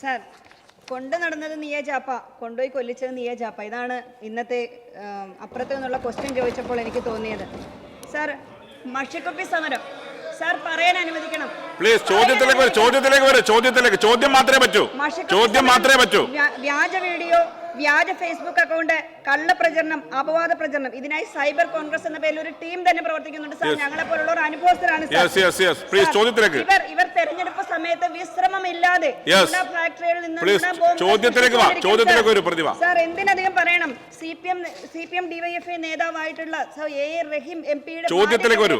Sir കൊണ്ടു നടന്നത് നീയ ചാപ്പ കൊണ്ടുപോയി കൊല്ലിച്ചത് നീയ ചാപ്പ ഇതാണ് ഇന്നത്തെ അപ്പുറത്ത് നിന്നുള്ള ക്വസ്റ്റ്യൻ ചോദിച്ചപ്പോൾ എനിക്ക് തോന്നിയത്. സാർ മഷിക്കുപ്പി സമരം. സാർ പറയാൻ അനുവദിക്കണം. പ്ലീസ് ചോദ്യത്തിലേക്ക് വരും ചോദ്യത്തിലേക്ക് വരും ചോദ്യത്തിലേക്ക്. ചോദ്യം മാത്രമേ പറ്റൂ. ചോദ്യം മാത്രമേ പറ്റൂ. വ്യാജ വീഡിയോ വ്യാജ ഫേസ്ബുക്ക് അക്കൗണ്ട് കള്ള പ്രചരണം അപവാദ പ്രചരണം. ഇതിനായി സൈബർ കോൺഗ്രസ് എന്ന പേരിൽ ഒരു ടീം തന്നെ പ്രവർത്തിക്കുന്നുണ്ട്. സാർ ഞങ്ങളെ പോലുള്ളവർ അനുഭവസ്ഥരാണ് sir. Yes yes yes. Please, ചോദ്യത്തിലേക്ക്. ഇവർ സമയത്ത് വിശ്രമമില്ലാതെ. ഗുണ നിന്ന് ചോദ്യത്തിലേക്ക് വാ. ചോദ്യത്തിലേക്ക് ഒരു പ്രതിഭ. സാർ എന്തിനധികം പറയണം C P M C P M DYFI നേതാവായിട്ടുള്ള A Rahim M പിയുടെ ചോദ്യത്തിലേക്ക് വരൂ.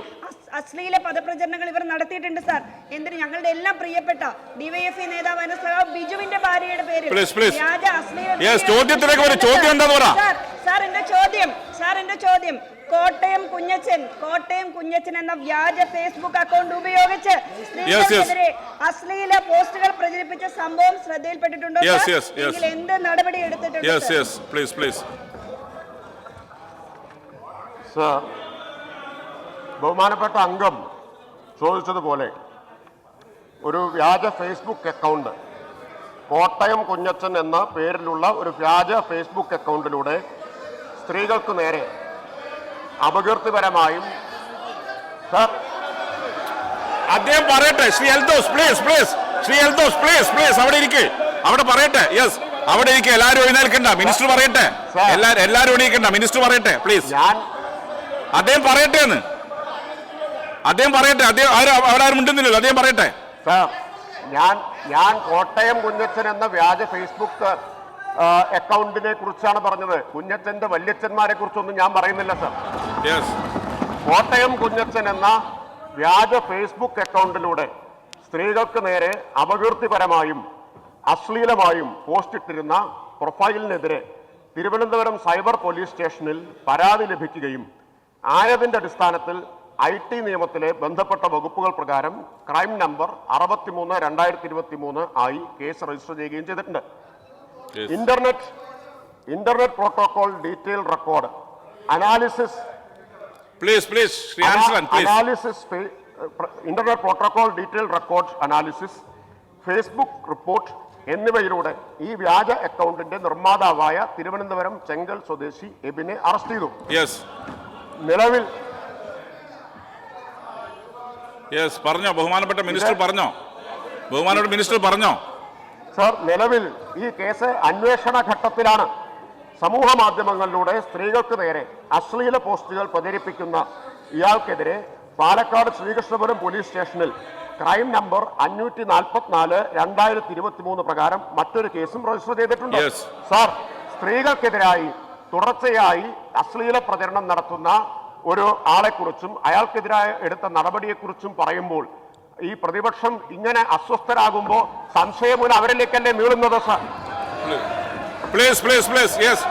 അശ്ലീല പദപ്രചരണങ്ങൾ ഇവർ നടത്തിയിട്ടുണ്ട് സാർ എന്തിന് ഞങ്ങളുടെ എല്ലാം പ്രിയപ്പെട്ട ഡിവൈഎഫ്ഐ നേതാവായ സഖാവ് ബിജുവിന്റെ ഭാര്യയുടെ പേര്. വ്യാജ അശ്ലീല ചോദ്യത്തിലേക്ക് ഒരു ചോദ്യം എന്താ. സാർ, സാർ എന്റെ ചോദ്യം സാർ എന്റെ ചോദ്യം കോട്ടയം കുഞ്ഞച്ചൻ കോട്ടയം കുഞ്ഞച്ചൻ എന്ന വ്യാജ ഫേസ്ബുക്ക് അക്കൗണ്ട് ഉപയോഗിച്ച് സ്ത്രീകൾക്കെതിരെ അശ്ലീല പോസ്റ്റുകൾ പ്രചരിപ്പിച്ച സംഭവം ശ്രദ്ധയിൽപ്പെട്ടിട്ടുണ്ടോ ഇതിൽ എന്ത് നടപടി എടുത്തിട്ടുണ്ട് ബഹുമാനപ്പെട്ട അംഗം ചോദിച്ചതുപോലെ ഒരു വ്യാജ ഫേസ്ബുക്ക് അക്കൗണ്ട് കോട്ടയം കുഞ്ഞച്ചൻ എന്ന പേരിലുള്ള ഒരു വ്യാജ ഫേസ്ബുക്ക് അക്കൗണ്ടിലൂടെ സ്ത്രീകൾക്ക് നേരെ അപകീർത്തിപരമായും സർ. അദ്ദേഹം പറയട്ടെ Shri Eldhose please please Shri Eldhose please please അവിടെ ഇരിക്കെ. അവിടെ പറയട്ടെ യെസ് അവിടെ ഇരിക്കെ. എല്ലാവരും എഴുന്നേൽക്കണ്ട. മിനിസ്റ്റർ പറയട്ടെ. എല്ലാവരും എല്ലാരും എല്ലാരും എണീക്കണ്ട. മിനിസ്റ്റർ പറയട്ടെ പ്ലീസ് അദ്ദേഹം പറയട്ടെ എന്ന്. അദ്ദേഹം പറയട്ടെ. അദ്ദേഹം ആരും അവിടെ ആരും മിണ്ടുന്നില്ലല്ലോ. അദ്ദേഹം പറയട്ടെ. ഞാൻ ഞാൻ കോട്ടയം കുഞ്ഞച്ചൻ എന്ന വ്യാജ ഫേസ്ബുക്ക് അക്കൗണ്ടിനെ കുറിച്ചാണ് പറഞ്ഞത്. കുഞ്ഞച്ചന്റെ വല്യച്ഛന്മാരെ കുറിച്ചൊന്നും ഞാൻ പറയുന്നില്ല സർ. കോട്ടയം കുഞ്ഞച്ചൻ എന്ന വ്യാജ ഫേസ്ബുക്ക് അക്കൗണ്ടിലൂടെ സ്ത്രീകൾക്ക് നേരെ അപകീർത്തിപരമായും അശ്ലീലമായും പോസ്റ്റിട്ടിരുന്ന പ്രൊഫൈലിനെതിരെ തിരുവനന്തപുരം സൈബർ പോലീസ് സ്റ്റേഷനിൽ പരാതി ലഭിക്കുകയും ആയതിന്റെ അടിസ്ഥാനത്തിൽ ഐ ടി നിയമത്തിലെ ബന്ധപ്പെട്ട വകുപ്പുകൾ പ്രകാരം ക്രൈം നമ്പർ അറുപത്തിമൂന്ന് രണ്ടായിരത്തി ഇരുപത്തി മൂന്ന് ആയി കേസ് രജിസ്റ്റർ ചെയ്യുകയും ചെയ്തിട്ടുണ്ട്. Internet internet protocol detail record analysis please please Ansalan please analysis internet protocol detail record analysis Facebook report എന്നിവയിലൂടെ ഈ വ്യാജ അക്കൗണ്ടിന്റെ നിർമ്മാതാവായ തിരുവനന്തപുരം ചെങ്കൽ സ്വദേശി എബിനെ അറസ്റ്റ് ചെയ്തു. നിലവിൽ യെസ് പറഞ്ഞോ. ബഹുമാനപ്പെട്ട മിനിസ്റ്റർ പറഞ്ഞോ? ബഹുമാനപ്പെട്ട മിനിസ്റ്റർ പറഞ്ഞോ? സർ നിലവിൽ ഈ കേസ് അന്വേഷണ ഘട്ടത്തിലാണ് സമൂഹ മാധ്യമങ്ങളിലൂടെ സ്ത്രീകൾക്ക് നേരെ അശ്ലീല പോസ്റ്റുകൾ പ്രചരിപ്പിക്കുന്ന ഇയാൾക്കെതിരെ പാലക്കാട് ശ്രീകൃഷ്ണപുരം പോലീസ് സ്റ്റേഷനിൽ ക്രൈം നമ്പർ അഞ്ഞൂറ്റി നാൽപ്പത്തിനാല് രണ്ടായിരത്തി ഇരുപത്തി മൂന്ന് പ്രകാരം മറ്റൊരു കേസും രജിസ്റ്റർ ചെയ്തിട്ടുണ്ട്. സാർ സ്ത്രീകൾക്കെതിരായി തുടർച്ചയായി അശ്ലീല പ്രചരണം നടത്തുന്ന ഒരു ആളെക്കുറിച്ചും അയാൾക്കെതിരായ എടുത്ത നടപടിയെക്കുറിച്ചും പറയുമ്പോൾ ഈ പ്രതിപക്ഷം ഇങ്ങനെ അസ്വസ്ഥരാകുമ്പോൾ സംശയമുന അവരിലേക്കല്ലേ നീളുന്നത് sir please please please yes